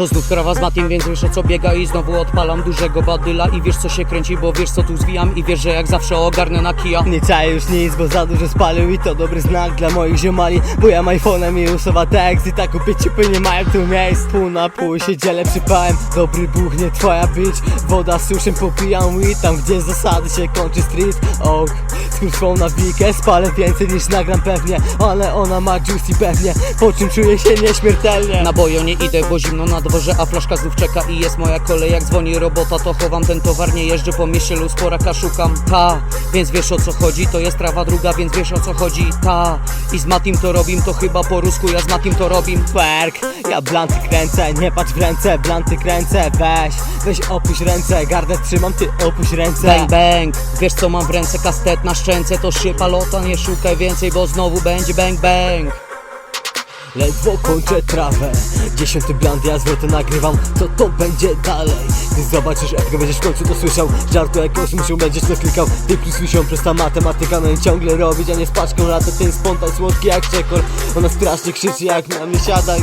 To znów trawa z Matim, więc wiesz o co biega I znowu odpalam dużego badyla. I wiesz co się kręci, bo wiesz co tu zwijam. I wiesz, że jak zawsze ogarnę na kija. Nie czaję już nic, bo za dużo spalił i to dobry znak dla moich ziomali. Bo ja iPhone'em i usuwa tekst i tak kupię cipy nie mają tu miejsc. Pół na pół się dzielę przypałem, dobry Bóg nie twoja być Woda suszem popijam weed, tam gdzie zasady się kończy street. Ok, skurczą na wikę, spalę więcej niż nagram pewnie Ale ona ma juicy pewnie, po czym czuję się nieśmiertelnie. Na bojo nie idę, bo zimno na dworze, a flaszka znów czeka i jest moja kolej. Jak dzwoni robota, to chowam ten towar, nie jeżdżę po mieście, luz poraka szukam. Ta, więc wiesz o co chodzi, to jest trawa druga, więc wiesz o co chodzi. Ta, i z Matim to robim, to chyba po rusku, ja z Matim to robim. Perk, ja blanty kręcę, nie patrz w ręce, blanty kręcę Weź, weź opuść ręce, gardę trzymam, ty opuść ręce. Bang bang, wiesz co mam w ręce, kastet na szczęce To szypa lota, nie szukaj więcej, bo znowu będzie bang bang. Ledwo kończę trawę Dziesiąty bland, ja zwrotę nagrywam Co to będzie dalej? Ty zobaczysz, jak będziesz w końcu to słyszał Żartu jakiegoś muszą będziesz to klikał. Ty plus słyszą, prosta matematyka No i ciągle robić, a nie z paczką lata Ten spontan słodki jak czekor Ona strasznie krzyczy, jak na mnie siada